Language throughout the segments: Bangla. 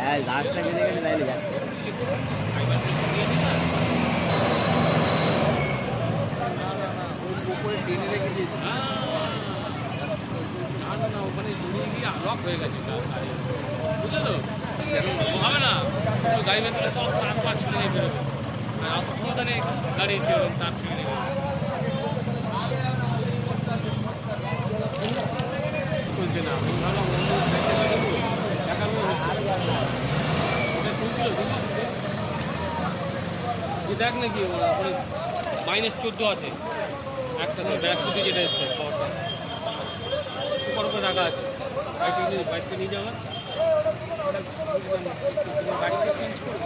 হ্যাঁ গাছটা কেটে কেটে লাইনে যাচ্ছে ওখানে জড়িয়ে গিয়ে লক হয়ে গেছে বুঝলে তো? হবে না। গাড়ি ভেতরে সব তার পার ছিঁড়ে নিয়ে বেরোবে। অত ক্ষমতা নেই, গাড়ি তার নেবে চলছে না, আমি? তুই দেখ নাকি ওখানে মাইনাস চোদ্দ আছে। একটা ব্যাগ ছুটি যেটা এসছে খবরটা সুপার উপরে রাখা আছে বাইকটা নিয়ে বাইকটা নিয়ে যাওয়া গাড়িটা চেঞ্জ করবো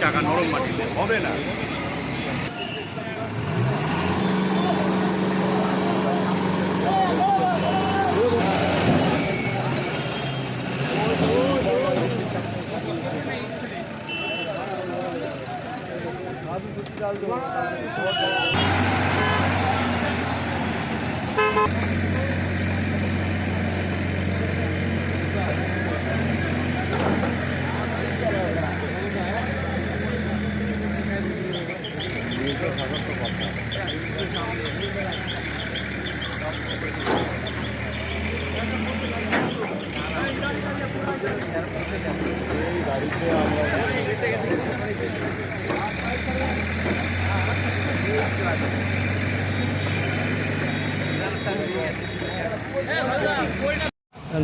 চাকা নরম মাটিতে হবে না?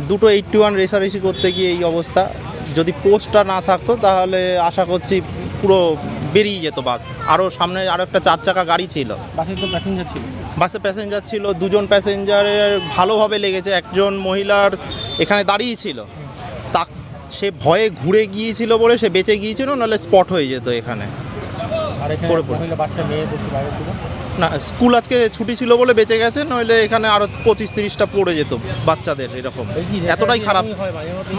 দুটো এইটটি ওয়ান রেসারেসি করতে গিয়ে এই অবস্থা। যদি পোস্টটা না থাকতো তাহলে আশা করছি পুরো বেরিয়ে যেত বাস আরও সামনে আরও একটা চার চাকা গাড়ি ছিল। বাসে তো প্যাসেঞ্জার ছিল। বাসে প্যাসেঞ্জার ছিল দুজন প্যাসেঞ্জারের ভালোভাবে লেগেছে। একজন মহিলার এখানে দাঁড়িয়ে ছিল। তা সে ভয়ে ঘুরে গিয়েছিল বলে সে বেঁচে গিয়েছিল নাহলে স্পট হয়ে যেত এখানে। না স্কুল আজকে ছুটি ছিল বলে বেঁচে গেছে নইলে এখানে আরও পঁচিশ তিরিশটা পড়ে যেত বাচ্চাদের এরকম। এতটাই খারাপ?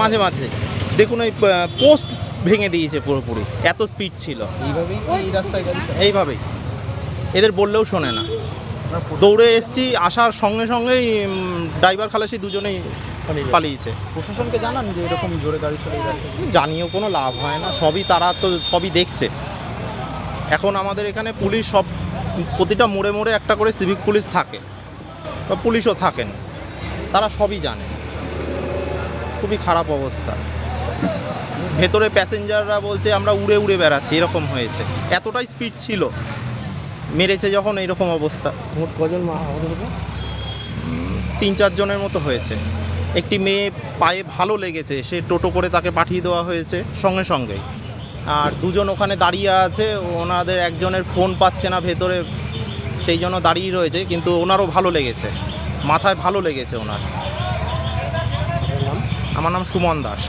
মাঝে মাঝে। দেখুন ওই পোস্ট ভেঙে দিয়েছে পুরোপুরি এত স্পিড ছিল। এইভাবেই এদের বললেও শোনে না। দৌড়ে এসছি আসার সঙ্গে সঙ্গেই ড্রাইভার খালাসি দুজনেই পালিয়ে পালিয়েছে। প্রশাসনকে জানান যে এরকম জোরে গাড়ি চলে জানিয়েও কোনো লাভ হয় না সবই তারা তো সবই দেখছে। এখন আমাদের এখানে পুলিশ সব প্রতিটা মোড়ে মোড়ে একটা করে সিভিক পুলিশ থাকে বা পুলিশও থাকেন। তারা সবই জানে। খুবই খারাপ অবস্থা। ভেতরে প্যাসেঞ্জাররা বলছে আমরা উড়ে উড়ে বেড়াচ্ছি। এরকম হয়েছে। এতটাই স্পিড ছিল। মেরেছে যখন এরকম অবস্থা। মোট কজন তিন চারজনের মতো হয়েছে। একটি মেয়ে পায়ে ভালো লেগেছে। সে টোটো করে তাকে পাঠিয়ে দেওয়া হয়েছে সঙ্গে সঙ্গেই। আর দুজন ওখানে দাঁড়িয়ে আছে। ওনাদের একজনের ফোন পাচ্ছে না ভেতরে। সেই জন্য দাঁড়িয়ে রয়েছে। কিন্তু ওনারও ভালো লেগেছে। মাথায় ভালো লেগেছে ওনার। আমার নাম সুমন দাস।